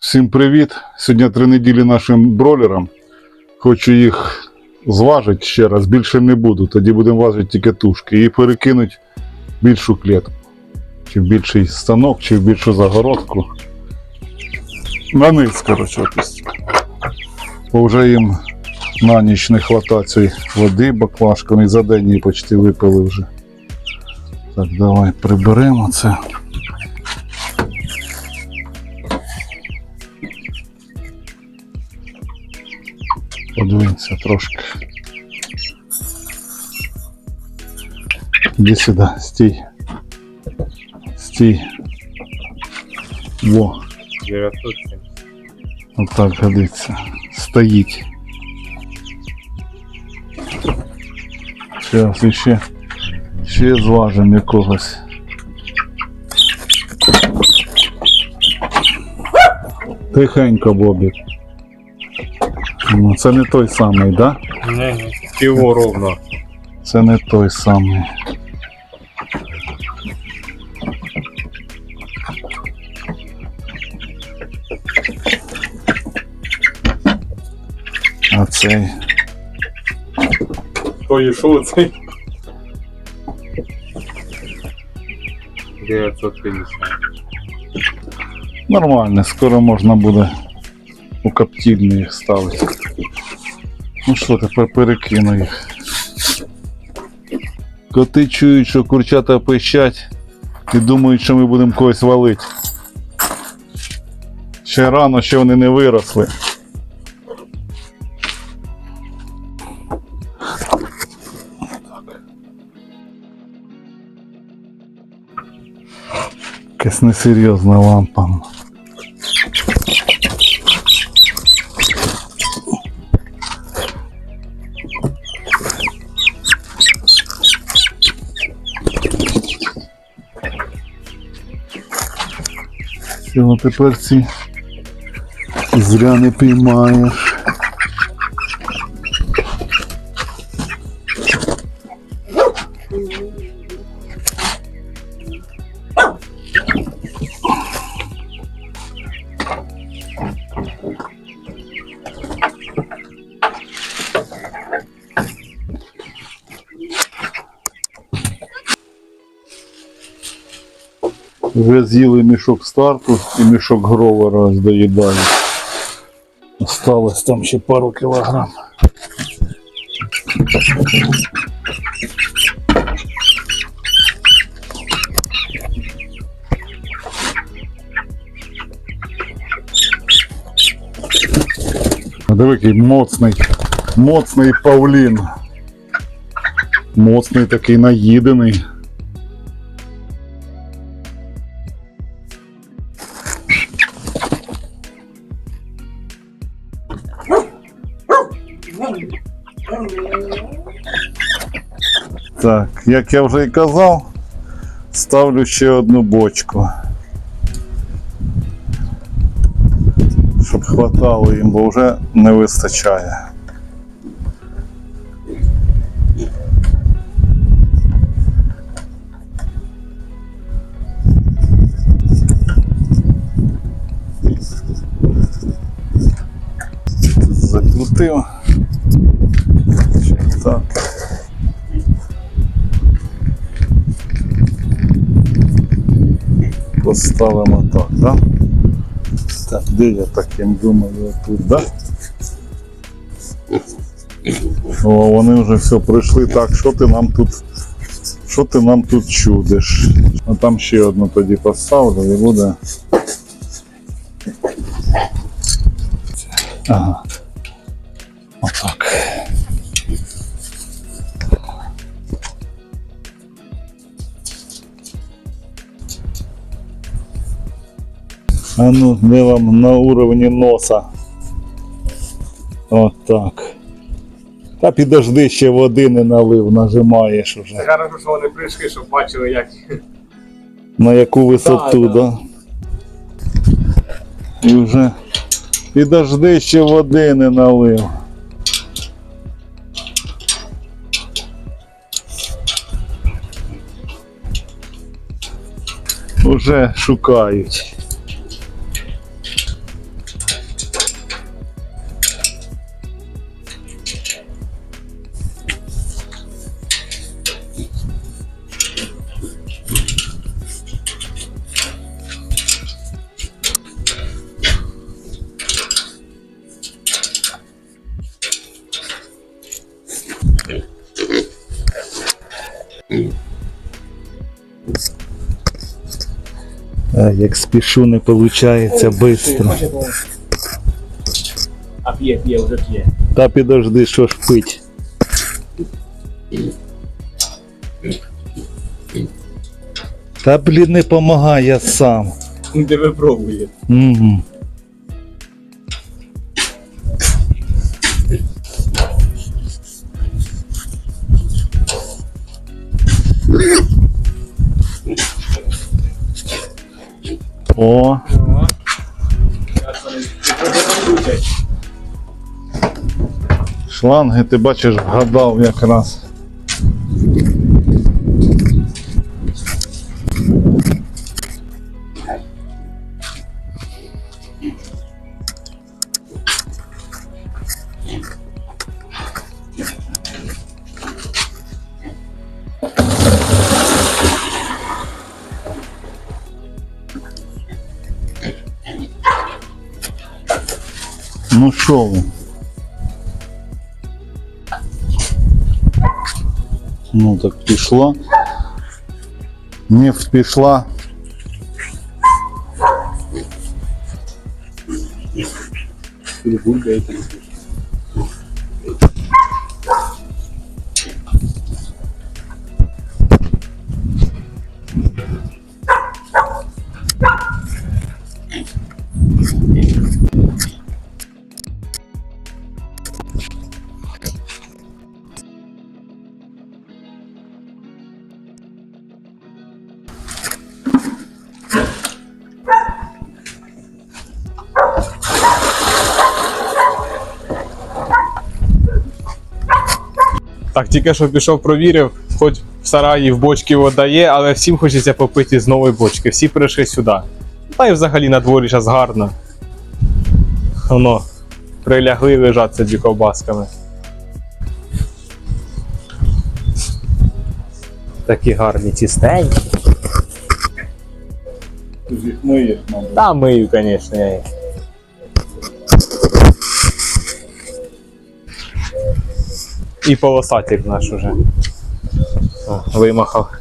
Всім привіт! Сьогодні три неділі нашим бролерам. Хочу їх зважити ще раз, більше не буду. Тоді будемо важити тільки тушки і перекинуть більшу клітку. Чи в більший станок, чи в більшу загородку. На низ, коротше. Бо вже їм на ніч не хватає цієї води баклажками, за день її почти випили вже. Так, давай приберемо це. Подвинься трошки. Іди сюди, стій. Стій. Во, 970. отак годиться. Стоїть. Зараз іще, ще зважимо якогось. Тихенько, Бобік. Ну, це не той самий, так? Да? Не, не. Ровно. Це не той самий. А цей. Хто і що цей? 950. Нормально, скоро можна буде у коптільні їх ставити. Ну що, тепер перекину їх. Коти чують, що курчата пищать і думають, що ми будемо когось валити. Ще рано, ще вони не виросли. Якась несерйозна лампа. Все, ну тепер ці зря не піймаєш. Вже з'їли мішок старту і мішок гровера доїдають. Осталось там ще пару кілограм. Диви, моцний, моцний павлін. Моцний такий наїдений. Так, як я вже і казав, ставлю ще одну бочку. Щоб хватало їм, бо вже не вистачає. Закрутив. Так. Поставимо так, да? Так, де я таким думаю, тут, да? О, вони вже все прийшли. Так, що ти нам тут? Що ти нам тут чудиш? А там ще одну тоді поставлю і буде. Ага. А ну, ми вам на уровні носа. От так. Та підожди, ще води не налив, нажимаєш уже. Це хорошо, що вони прийшли, щоб бачили, як. На яку висоту, Да, да? І вже підожди, ще води не налив. Уже шукають. А, як спішу, не виходить швидко. А п'є, п'є, вже п'є. Та підожди, що ж пить. Та блін не помагай, сам. Ну, Де ви пробує. Угу. О, Шланги, ти бачиш, вгадав якраз. Ну що ви? Ну так пішла. Нефть пішла. Так, тільки що пішов, провірив, хоч в сараї в бочки вода є, але всім хочеться попити з нової бочки. Всі прийшли сюди. Та й взагалі на дворі зараз гарно. Воно, прилягли лежать собі ковбасками. Такі гарні тістенькі. Мабуть. Та мию, звісно, я їх. І полосатик наш уже. О, вимахав.